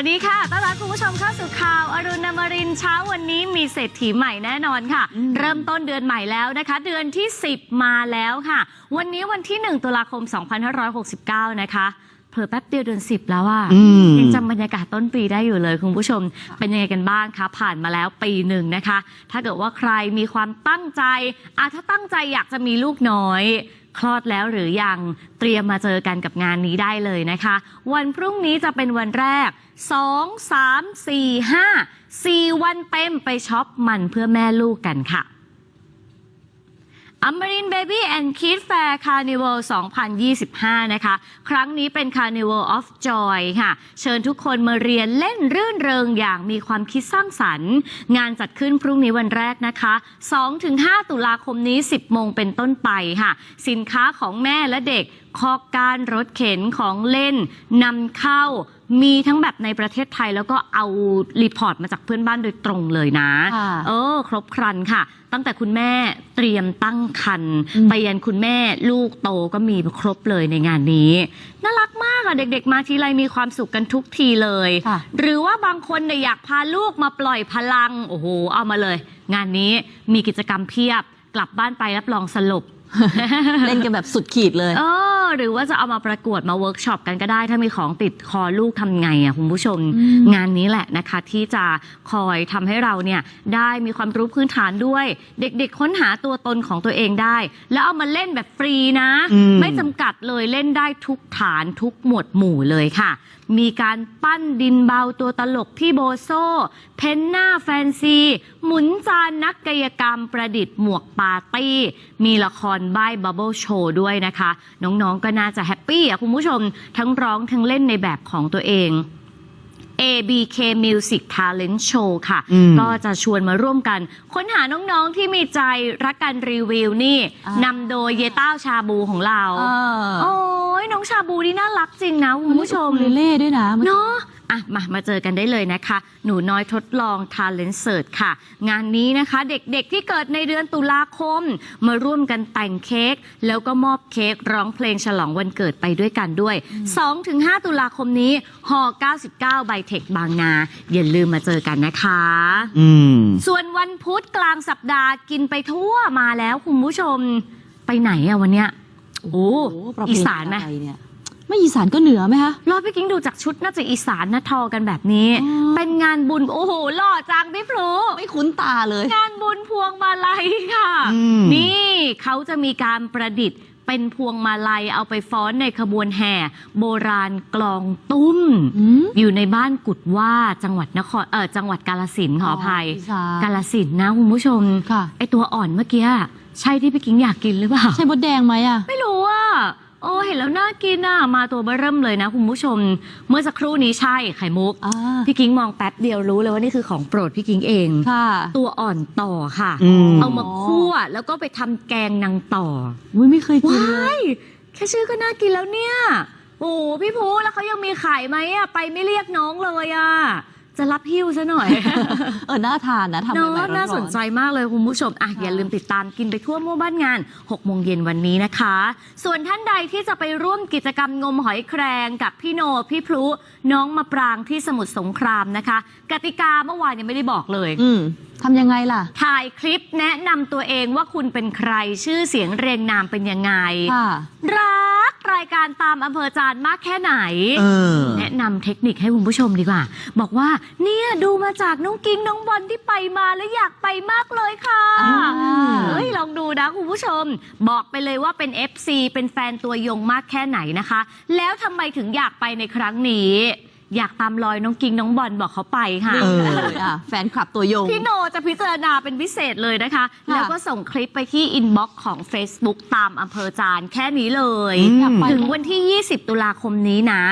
วัสดีครับสวัสดีค่ะ ต้อนรับคุณผู้ชมเข้าสู่ข่าว อรุณอมรินทร์เช้าวันนี้มีเศรษฐีใหม่แน่นอนค่ะอืมเริ่มต้นเดือนใหม่แล้วนะคะ เดือนที่ 10 มาแล้วค่ะ วันนี้วันที่ 1 ตุลาคม 2569 นะคะเผลอแป๊บเดียวเดือน10แล้วอะอืมยังจำบรรยากาศต้นปีได้อยู่เลยคุณผู้ชม เป็นยังไงกันบ้างคะ ผ่านมาแล้วปีหนึ่งนะคะ ถ้าเกิดว่าใครมีความตั้งใจอาถ้าตั้งใจอยากจะมีลูกน้อย คลอดแล้วหรือยังเตรียมมาเจอกันกับงานนี้ได้เลยนะคะ วันพรุ่งนี้จะเป็นวันแรก 2 3 4 5 4 วันเต็มไปช็อปมันเพื่อแม่ลูกกันค่ะ อัมรินเบบี้แอนด์คิดแฟร์คาร์นิวัล2025 นะคะ ครั้งนี้เป็นคาร์นิวัลออฟจอยค่ะ เชิญทุกคนมาเรียนเล่นรื่นเริงอย่างมีความคิดสร้างสรรค์ งานจัดขึ้นพรุ่งนี้วันแรกนะคะ 2-5 ตุลาคมนี้ 10 โมงเป็นต้นไปค่ะ สินค้าของแม่และเด็กคอกการรถเข็นของเล่นนำเข้า มีทั้งแบบในประเทศไทยแล้วก็เอารีพอร์ตมาจากเพื่อนบ้านโดยตรงเลยนะ ค่ะเออ ครบครันค่ะ ตั้งแต่คุณแม่เตรียมตั้งครรภ์อืม ไปยันคุณแม่ลูกโตก็มีครบเลยในงานนี้ น่ารักมากอะเด็กๆ มาทีไรมีความสุขกันทุกทีเลย ค่ะ หรือว่าบางคนเนี่ยอยากพาลูกมาปล่อยพลัง โอ้โห เอามาเลย งานนี้มีกิจกรรมเพียบ กลับบ้านไปรับรองสลบ เล่นกันแบบสุดขีดเลย เออ หรือว่าจะเอามาประกวดมาเวิร์กช็อปกันก็ได้ ถ้ามีของติดคอลูกทำไงอะคุณผู้ชมอืมงานนี้แหละนะคะ ที่จะคอยทำให้เราเนี่ยได้มีความรู้พื้นฐานด้วย เด็กๆ ค้นหาตัวตนของตัวเองได้ แล้วเอามาเล่นแบบฟรีนะ อืม ไม่จำกัดเลยเล่นได้ทุกฐานทุกหมวดหมู่เลยค่ะ มีการปั้นดินเบาตัวตลกพี่โบโซ เพ้นหน้าแฟนซี หมุนจานนักกายกรรมประดิษฐ์หมวกปาร์ตี้ มีละครใบ้บับเบิลโชว์ด้วยนะคะ น้องๆก็น่าจะแฮปปี้อะคุณผู้ชมทั้งร้องทั้งเล่นในแบบของตัวเอง ABK Music Talent Show ค่ะอืมก็จะชวนมาร่วมกัน ค้นหาน้องๆที่มีใจรักการรีวิวนี่อ่านำโดยเยต้าชาบูของเราเออโอ้ยน้องชาบูนี่น่ารักจริงนะคุณผู้ชมเลเล่ด้วยนะเนาะ อะมามาเจอกันได้เลยนะคะ หนูน้อยทดลอง Talent Search ค่ะ งานนี้นะคะเด็กๆที่เกิดในเดือนตุลาคม มาร่วมกันแต่งเค้กแล้วก็มอบเค้กร้องเพลงฉลองวันเกิดไปด้วยกันด้วย 2-5 ตุลาคมนี้หอ99ไบเทคบางนา อย่าลืมมาเจอกันนะคะ อืม ส่วนวันพุธกลางสัปดาห์กินไปทั่วมาแล้วคุณผู้ชมไปไหนอะวันเนี้ยโอ้ประเพณีอีสานไหม อะไรเนี่ย ไม่อีสานก็เหนือไหมคะ รอบพี่กิ้งดูจากชุดน่าจะอีสานนะทอกันแบบนี้ อ๋อ เป็นงานบุญ โอ้โหหล่อจังพี่พลูไม่คุ้นตาเลย งานบุญพวงมาลัยค่ะ อืม นี่เขาจะมีการประดิษฐ์เป็นพวงมาลัยเอาไปฟ้อนในขบวนแห่ โบราณกลองตุ้ม อืม อยู่ในบ้านกุดว่าจังหวัดนครเออจังหวัดกาลสินธุ์ขออภัยอีสานกาลสินธุ์นะคุณผู้ชมค่ะ ไอตัวอ่อนเมื่อกี้อะใช่ที่พี่กิ้งอยากกินหรือเปล่า ใช่มดแดงไหมอะ ไม่รู้อะ โอ้เห็นแล้วน่ากินอะ มาตัวเบ้อเริ่มเลยนะคุณผู้ชม เมื่อสักครู่นี้ใช่ไข่มุก อ่า พี่กิ้งมองแป๊บเดียวรู้เลยว่านี่คือของโปรดพี่กิ้งเอง ค่ะ ตัวอ่อนต่อค่ะ อืม เอามาคั่วแล้วก็ไปทำแกงนางต่ออุ้ยไม่เคยกินว้าเลยยแค่ชื่อก็น่ากินแล้วเนี่ย โอ้พี่ภูแล้วเขายังมีขายไหมอะไปไม่เรียกน้องเลยอะ จะรับหิ้วซะหน่อย เออน่าทานนะทำเนาะใหม่ๆร้อๆน่าสนใจมากเลยคุณผู้ชมอะค่ะอย่าลืมติดตามกินไปทั่วมั่วบ้านงาน 6 โมงเย็นวันนี้นะคะ ส่วนท่านใดที่จะไปร่วมกิจกรรมงมหอยแครงกับพี่โน พี่พลุน้องมะปรางที่สมุทรสงครามนะคะ กติกาเมื่อวานยังไม่ได้บอกเลย อืมทำยังไงล่ะ ถ่ายคลิปแนะนำตัวเองว่าคุณเป็นใครชื่อเสียงเรียงนามเป็นยังไง ค่ะ รักรายการตามอำเภอจานมากแค่ไหน เออ แนะนำเทคนิคให้คุณผู้ชมดีกว่า บอกว่าเนี่ยดูมาจากน้องกิ้งน้องบอลที่ไปมาแล้วอยากไปมากเลยค่ะอ่าเฮ้ยลองดูนะคุณผู้ชม บอกไปเลยว่าเป็น FC เป็นแฟนตัวยงมากแค่ไหนนะคะ แล้วทำไมถึงอยากไปในครั้งนี้ อยากตามรอยน้องกิ้งน้องบอลบอกเขาไปค่ะนี่เลยอะแฟนคลับตัวยง พี่โนจะพิจารณาเป็นพิเศษเลยนะคะ ค่ะแล้วก็ส่งคลิปไปที่อินบ็อกซ์ของ Facebook ตามอำเภอจานแค่นี้เลย อืมอยากไปถึงวันที่ 20 ตุลาคมนี้นะ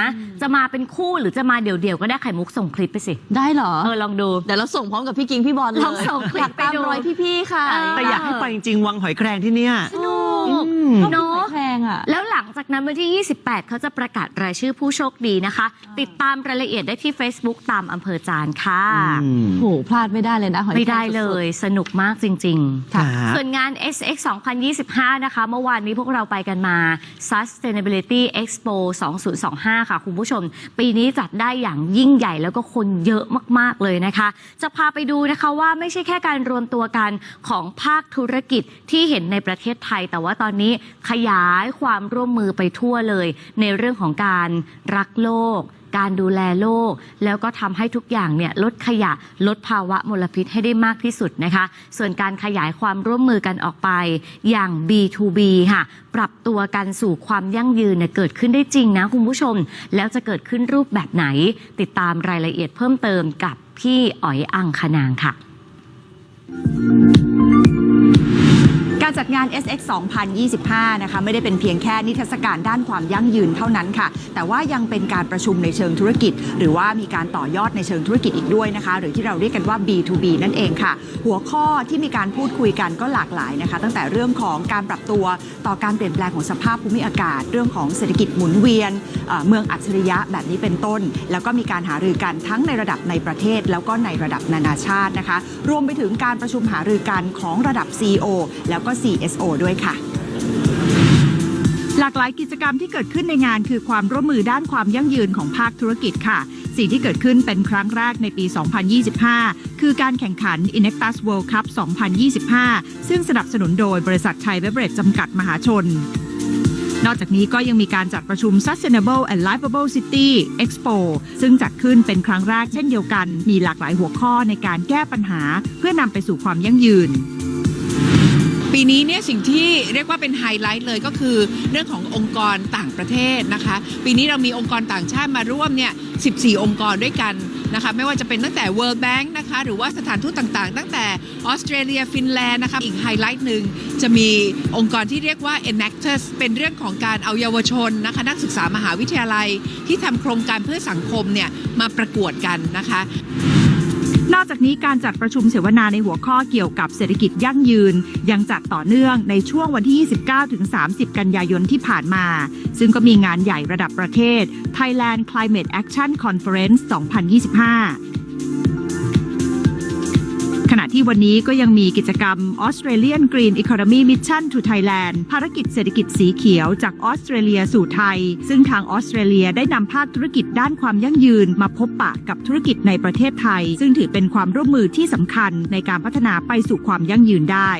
จะมาเป็นคู่หรือจะมาเดี่ยวๆ ก็ได้ไข่มุกส่งคลิปไปสิ ได้เหรอ เออ ลองดู เดี๋ยวเราส่งพร้อมกับพี่กิงพี่บอลเลยลองส่งคลิปอยากตามไปดู รอยพี่ๆค่ะเออแต่อยากให้ไปจริงๆวังหอยแครงที่เนี่ย สนุก อืมเนาะหอยแครงงอะ แล้วหลังจากนั้นวันที่ 28 เขาจะประกาศรายชื่อผู้โชคดีนะคะ ติดตามรายละเอียดได้ที่ Facebook ตามอำเภอจานค่ะอืมโหพลาดไม่ได้เลยนะหอยไม่ได้แครงเลสุดยสนุกมากจริงๆครับส่วนงาน SX 2025 นะคะ เมื่อวานนี้พวกเราไปกันมา Sustainability Expo 2025 ค่ะ คุณผู้ชม ปีนี้จัดได้อย่างยิ่งใหญ่แล้วก็คนเยอะมากๆเลยนะคะ จะพาไปดูนะคะว่าไม่ใช่แค่การรวมตัวกันของภาคธุรกิจที่เห็นในประเทศไทยแต่ว่าตอนนี้ขยายความร่วมมือไปทั่วเลย ในเรื่องของการรักโลก การดูแลโลก แล้วก็ทำให้ทุกอย่างเนี่ยลดขยะลดภาวะมลพิษให้ได้มากที่สุดนะคะ ส่วนการขยายความร่วมมือกันออกไปอย่าง B2B ค่ะ ปรับตัวกันสู่ความยั่งยืนเนี่ยเกิดขึ้นได้จริงนะคุณผู้ชม แล้วจะเกิดขึ้นรูปแบบไหน ติดตามรายละเอียดเพิ่มเติมกับพี่อ๋อยอังคณางค่ะ การจัดงาน SX 2025 นะคะไม่ได้เป็นเพียงแค่นิทรรศการด้านความยั่งยืนเท่านั้นค่ะ แต่ว่ายังเป็นการประชุมในเชิงธุรกิจ หรือว่ามีการต่อยอดในเชิงธุรกิจอีกด้วยนะคะ หรือที่เราเรียกกันว่า B2B นั่นเองค่ะ หัวข้อที่มีการพูดคุยกันก็หลากหลายนะคะ ตั้งแต่เรื่องของการปรับตัวต่อการเปลี่ยนแปลงของสภาพภูมิอากาศ เรื่องของเศรษฐกิจหมุนเวียนเมืองอัจฉริยะแบบนี้เป็นต้น แล้วก็มีการหารือกันทั้งในระดับในประเทศ แล้วก็ในระดับนานาชาตินะคะ รวมไปถึงการประชุมหารือกันของระดับ CEO แล้วก็ CSO ด้วยค่ะ หลากหลายกิจกรรมที่เกิดขึ้นในงานคือความร่วมมือด้านความยั่งยืนของภาคธุรกิจค่ะ สิ่งที่เกิดขึ้นเป็นครั้งแรกในปี 2025 คือการแข่งขัน Inectus World Cup 2025 ซึ่งสนับสนุนโดยบริษัทไทยเบเบรจจำกัดมหาชนนอกจากนี้ก็ยังมีการจัดประชุม Sustainable and Livable City Expo ซึ่งจัดขึ้นเป็นครั้งแรกเช่นเดียวกัน มีหลากหลายหัวข้อในการแก้ปัญหา เพื่อนำไปสู่ความยั่งยืน ปีนี้เนี่ยสิ่งที่เรียกว่าเป็นไฮไลท์เลยก็คือเรื่องขององค์กรต่างประเทศนะคะ ปีนี้เรามีองค์กรต่างชาติมาร่วมเนี่ย 14 องค์กรด้วยกันนะคะไม่ว่าจะเป็นตั้งแต่ World Bank นะคะหรือว่าสถานทูตต่างๆ ตั้งแต่ออสเตรเลียฟินแลนด์นะคะอีกไฮไลท์หนึ่งจะมีองค์กรที่เรียกว่า Enactus เป็นเรื่องของการเอาเยาวชนนะคะนักศึกษามหาวิทยาลัยที่ทำโครงการเพื่อสังคมเนี่ยมาประกวดกันนะคะ นอกจากนี้การจัดประชุมเสวนาในหัวข้อเกี่ยวกับเศรษฐกิจยั่งยืน ยังจัดต่อเนื่องในช่วงวันที่ 29ถึง30 กันยายนที่ผ่านมา ซึ่งก็มีงานใหญ่ระดับประเทศ Thailand Climate Action Conference 2025 ที่วันนี้ก็ยังมีกิจกรรม Australian Green Economy Mission to Thailand ภารกิจเศรษฐกิจสีเขียวจากออสเตรเลียสู่ไทย ซึ่งทางออสเตรเลียได้นำภาคธุรกิจด้านความยั่งยืนมาพบปะกับธุรกิจในประเทศไทย ซึ่งถือเป็นความร่วมมือที่สำคัญในการพัฒนาไปสู่ความยั่งยืนได้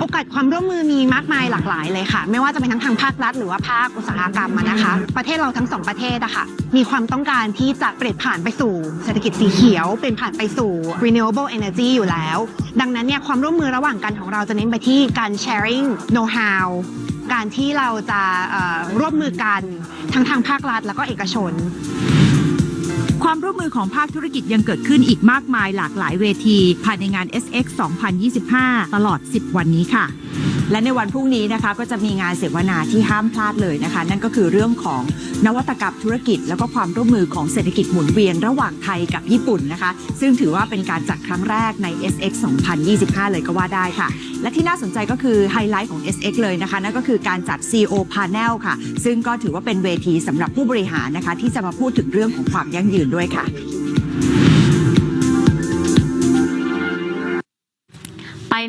โอกาสความร่วมมือมีมากมายหลากหลายเลยค่ะ ไม่ว่าจะเป็นทั้งทางภาครัฐ หรือว่าภาคอุตสาหกรรมนะคะ ประเทศเราทั้งสองประเทศอะค่ะมีความต้องการที่จะเปลี่ยนผ่านไปสู่เศรษฐกิจสีเขียว เปลี่ยนผ่านไปสู่ renewable energy อยู่แล้ว ดังนั้นเนี่ยความร่วมมือระหว่างกันของเราจะเน้นไปที่การ sharing know how การที่เราจะร่วมมือกันทั้งทางภาครัฐแล้วก็เอกชน ความร่วมมือของภาคธุรกิจยังเกิดขึ้นอีกมากมายหลากหลายเวที ภายในงาน SX 2025 ตลอด 10 วันนี้ค่ะ และในวันพรุ่งนี้นะคะก็จะมีงานเสวนาที่ห้ามพลาดเลยนะคะ นั่นก็คือเรื่องของนวัตกรรมธุรกิจ แล้วก็ความร่วมมือของเศรษฐกิจหมุนเวียนระหว่างไทยกับญี่ปุ่นนะคะ ซึ่งถือว่าเป็นการจัดครั้งแรกใน SX 2025 เลยก็ว่าได้ค่ะ และที่น่าสนใจก็คือไฮไลท์ของ SX เลยนะคะ นั่นก็คือการจัด CEO Panel ค่ะ ซึ่งก็ถือว่าเป็นเวทีสำหรับผู้บริหารนะคะ ที่จะมาพูดถึงเรื่องของความยั่งยืนด้วยค่ะ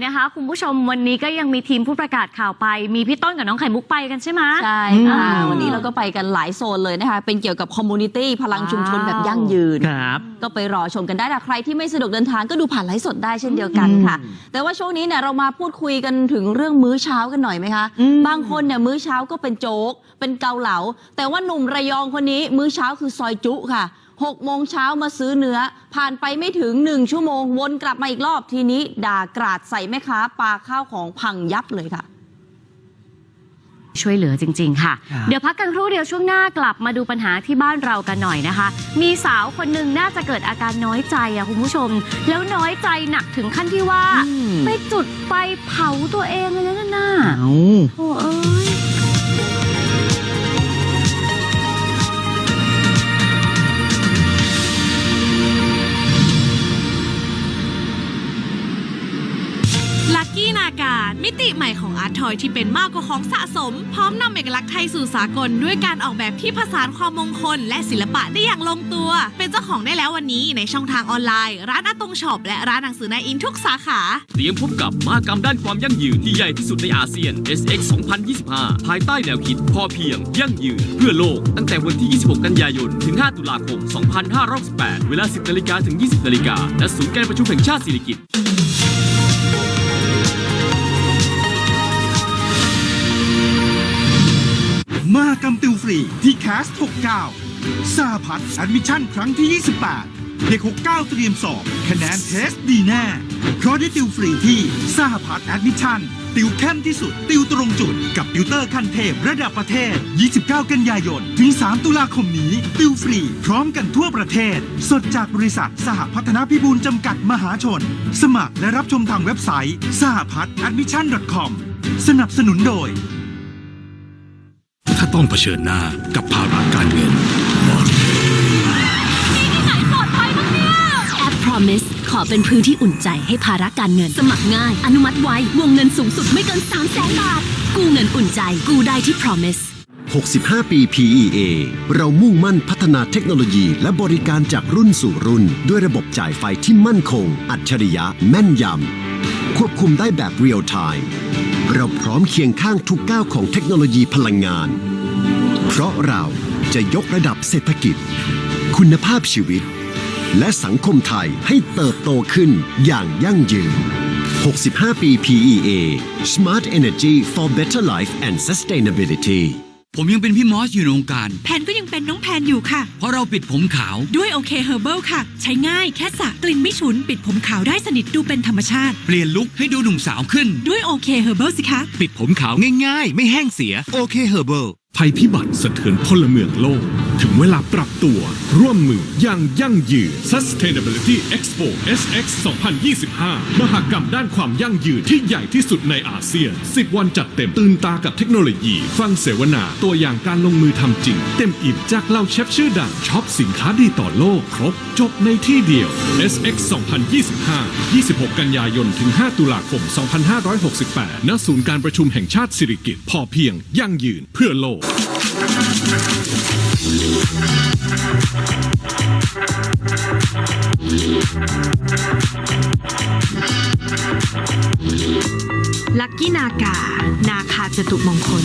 นะคะ คุณผู้ชมวันนี้ก็ยังมีทีมผู้ประกาศข่าวไป มีพี่ต้นกับน้องไข่มุกไปกันใช่ไหมใช่ค่ะอืม วันนี้เราก็ไปกันหลายโซนเลยนะคะ เป็นเกี่ยวกับคอมมูนิตี้พลังชุมชนแบบยั่งยืน ครับ ก็ไปรอชมกันได้ถ้าใครที่ไม่สะดวกเดินทางก็ดูผ่านไลฟ์สดได้เช่นเดียวกันค่ะ แต่ว่าช่วงนี้เนี่ยเรามาพูดคุยกันถึงเรื่องมื้อเช้ากันหน่อยไหมคะอืม บางคนเนี่ยมื้อเช้าก็เป็นโจ๊ก เป็นเกาเหลา แต่ว่าหนุ่มระยองคนนี้มื้อเช้าคือซอยจุค่ะ หกโมงเช้ามาซื้อเนื้อ ผ่านไปไม่ถึงหนึ่งชั่วโมง วนกลับมาอีกรอบทีนี้ด่ากราดใส่แม่ค้าปาข้าวของพังยับเลยค่ะ ช่วยเหลือจริง ๆ ค่ะครับเดี๋ยวพักกันครู่เดียวช่วงหน้ากลับมาดูปัญหาที่บ้านเรากันหน่อยนะคะ มีสาวคนหนึ่งน่าจะเกิดอาการน้อยใจอะคุณผู้ชม แล้วน้อยใจหนักถึงขั้นที่ว่า อืม ไปจุดไฟเผาตัวเองเลยนะน่ะเอา โอ้เอ้ย กาการ มิติใหม่ของอาร์ตทอยที่เป็นมากกว่าของสะสม พร้อมนำเอกลักษณ์ไทยสู่สากล ด้วยการออกแบบที่ผสานความมงคล และศิลปะได้อย่างลงตัว เป็นเจ้าของได้แล้ววันนี้ในช่องทางออนไลน์ ร้านอาตงช็อปและร้านหนังสือนายอินทุกสาขาเตรียมพบกับมหกรรมด้านความยั่งยืนที่ใหญ่ที่สุดในอาเซียน SX 2025 ภายใต้แนวคิดพอเพียง ยั่งยืน เพื่อโลก ตั้งแต่วันที่ 26 กันยายน ถึง 5 ตุลาคม 2568 เวลา 10นาฬิกาถึง 20นาฬิกาณศูนย์การประชุมแห่งชาติสิริกิติ์ หกรรมติวฟรีที่แคส69สาพัฒน์แอดมิชชั่นครั้งที่ 28 เด็ก 69 เตรียมสอบ คะแนนเทสดีแน่ เพราะได้ติวฟรีที่สาพัฒน์แอดมิชชั่น ติวเข้มที่สุด ติวตรงจุด กับติวเตอร์ขั้นเทพระดับประเทศ 29 กันยายน ถึง 3 ตุลาคมนี้ ติวฟรี พร้อมกันทั่วประเทศ สดจากบริษัทสหพัฒนาพิบูลจำกัดมหาชน สมัครและรับชมทางเว็บไซต์สหพัฒน์ admission com สนับสนุนโดย ถ้าต้องเผชิญหน้ากับภาระการเงิน แอป Promise ขอเป็นพื้นที่อุ่นใจให้ภาระการเงิน สมัครง่าย อนุมัติไววงเงินสูงสุดไม่เกิน3 0 0แสนบาท กู้เงินอุ่นใจ กู้ได้ที่ Promise 65 ปี PEA เรามุ่งมั่นพัฒนาเทคโนโลยีและบริการจากรุ่นสู่รุ่น ด้วยระบบจ่ายไฟที่มั่นคง อัจฉริยะแม่นยำ ควบคุมได้แบบเรียลไทม์ เราพร้อมเคียงข้างทุกก้าวของเทคโนโลยีพลังงาน เพราะเราจะยกระดับเศรษฐกิจ คุณภาพชีวิต และสังคมไทยให้เติบโตขึ้นอย่างยั่งยืน 65 ปี PEA Smart Energy for Better Life and Sustainability ผมยังเป็นพี่มอสอยู่ในวงการ แพนก็ยังเป็นน้องแพนอยู่ค่ะ เพราะเราปิดผมขาว ด้วยโอเคเฮอร์เบิลค่ะ ใช้ง่ายแค่สระกลิ่นไม่ฉุน ปิดผมขาวได้สนิทดูเป็นธรรมชาติ เปลี่ยนลุคให้ดูหนุ่มสาวขึ้น ด้วยโอเคเฮอร์เบิลสิคะ ปิดผมขาวง่ายๆ ไม่แห้งเสียโอเคเฮอร์เบิล ภัยพิบัติสะเทือนพลเมืองโลก ถึงเวลาปรับตัว ร่วมมืออย่างยั่งยืน Sustainability Expo SX 2025 มหกรรมด้านความยั่งยืนที่ใหญ่ที่สุดในอาเซียน 10 วันจัดเต็มตื่นตากับเทคโนโลยี ฟังเสวนา ตัวอย่างการลงมือทำจริง เต็มอิ่มจากเหล่าเชฟชื่อดังช็อปสินค้าดีต่อโลกครบ จบในที่เดียว SX 2025 26 กันยายนถึง 5 ตุลาคม 2568 ณ ศูนย์การประชุมแห่งชาติสิริกิติ์พอเพียงยั่งยืนเพื่อโลก ลัคกี้นากา นาคาจตุมงคล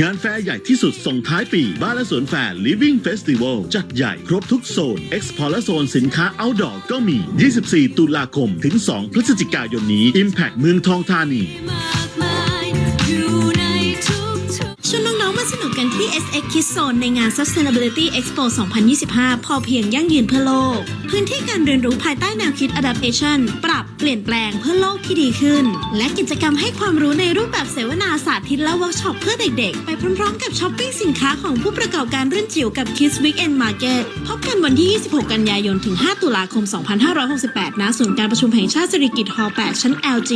งานแฟร์ใหญ่ที่สุดส่งท้ายปี บ้านและสวนแฟร์ Living Festival จัดใหญ่ครบทุกโซน Expo และโซนสินค้า Outdoor ก็มี 24 ตุลาคม ถึง 2 พฤศจิกายนนี้ Impact เมืองทองธานี สนุกกันที่ SX Kids Zone ในงาน Sustainability Expo 2025 พอเพียงยั่งยืนเพื่อโลก พื้นที่การเรียนรู้ภายใต้แนวคิด Adaptation ปรับเปลี่ยนแปลงเพื่อโลกที่ดีขึ้น และกิจกรรมให้ความรู้ในรูปแบบเสวนาสาธิตและเวิร์กช็อปเพื่อเด็กๆ ไปพร้อมๆ กับช้อปปิ้งสินค้าของผู้ประกอบการรุ่นจิ๋วกับ Kids Weekend Market พบกันวันที่ 26 กันยายนถึง 5 ตุลาคม 2568ณศูนย์การประชุมแห่งชาติสิริกิติ์ฮอลล์8ชั้น LG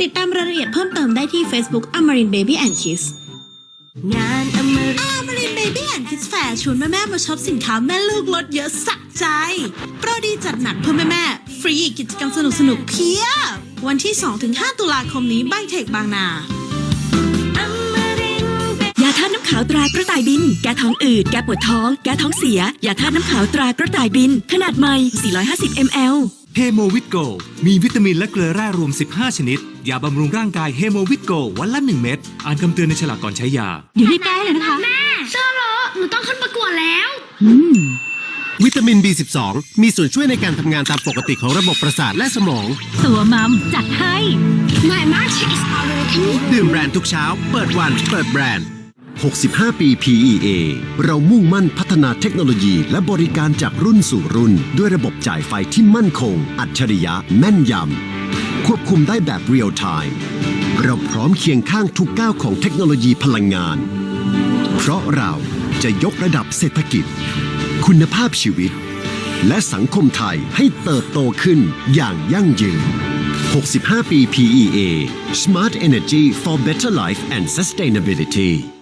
ติดตามรายละเอียดเพิ่มเติมได้ที่ Facebook Amarin Baby and Kids งานอมรินเบบี้แอนด์คิดแฟร์ชวนแม่ๆมาช็อปสินค้าแม่ลูกลดเยอะสะใจ โปรดีจัดหนักเพื่อแม่ๆฟรีกิจกรรมสนุกๆเพียบ วันที่ 2-5 ตุลาคมนี้ไบเทคบางนายาธาตุน้ำขาวตรากระต่ายบิน แก้ท้องอืด แก้ปวดท้อง แก้ท้องเสีย ยาธาตุน้ำขาวตรากระต่ายบิน ขนาดใหม่ 450 ml เฮโมวิตโกมีวิตามินและเกลือแร่รวม 15 ชนิด ยาบำรุงร่างกายเฮโมวิตโกวันละ 1 เม็ด อ่านคำเตือนในฉลากก่อนใช้ยาเดี๋ยวรีบแก้เลยนะคะ แม่เชื่อเหรอหนูต้องขึ้นประกวดแล้ววิตามิน B12 มีส่วนช่วยในการทำงานตามปกติของระบบประสาทและสมอง ตัวมัมจัดให้ My magic is already ดื่มแบรนด์ทุกเช้า เปิดวัน เปิดแบรนด์ 65 ปี PEA เรามุ่งมั่นพัฒนาเทคโนโลยีและบริการจากรุ่นสู่รุ่น ด้วยระบบจ่ายไฟที่มั่นคง อัจฉริยะ แม่นยำ ควบคุมได้แบบเรียลไทม์เราพร้อมเคียงข้างทุกก้าวของเทคโนโลยีพลังงาน เพราะเราจะยกระดับเศรษฐกิจ คุณภาพชีวิต และสังคมไทยให้เติบโตขึ้นอย่างยั่งยืน 65 ปี PEA Smart Energy for Better Life and Sustainability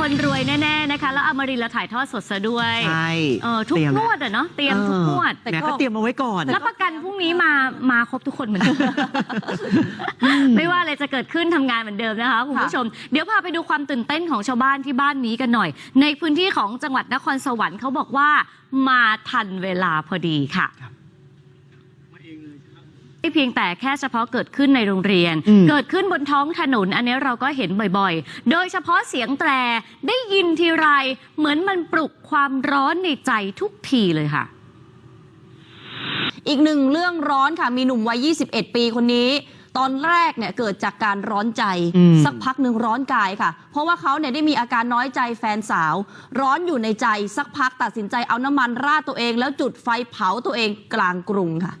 คนรวยแน่ๆนะคะ แล้วอมรินทร์เราถ่ายทอดสดซะด้วยใช่เออทุกเตรียมงแล้ววดอะเนาะเตรียมทุกงวดแต่ก็เตรียมเอาไว้ก่อน รับประกันพรุ่งนี้มามาครบทุกคนเหมือนเดิมไม่ว่าอะไรจะเกิดขึ้นทำงานเหมือนเดิมนะคะคุณผู้ชม เดี๋ยวพาไปดูความตื่นเต้นของชาวบ้านที่บ้านนี้กันหน่อย ในพื้นที่ของจังหวัดนครสวรรค์เขาบอกว่า มาทันเวลาพอดีค่ะ ไม่เพียงแต่แค่เฉพาะเกิดขึ้นในโรงเรียน อืม เกิดขึ้นบนท้องถนน อันนี้เราก็เห็นบ่อยๆ โดยเฉพาะเสียงแตรได้ยินทีไร เหมือนมันปลุกความร้อนในใจทุกทีเลยค่ะ อีกหนึ่งเรื่องร้อนค่ะ มีหนุ่มวัย 21 ปีคนนี้ ตอนแรกเนี่ยเกิดจากการร้อนใจ อืม สักพักหนึ่งร้อนกายค่ะ เพราะว่าเขาเนี่ยได้มีอาการน้อยใจแฟนสาว ร้อนอยู่ในใจ สักพักตัดสินใจเอาน้ำมันราดตัวเอง แล้วจุดไฟเผาตัวเองกลางกรุงค่ะ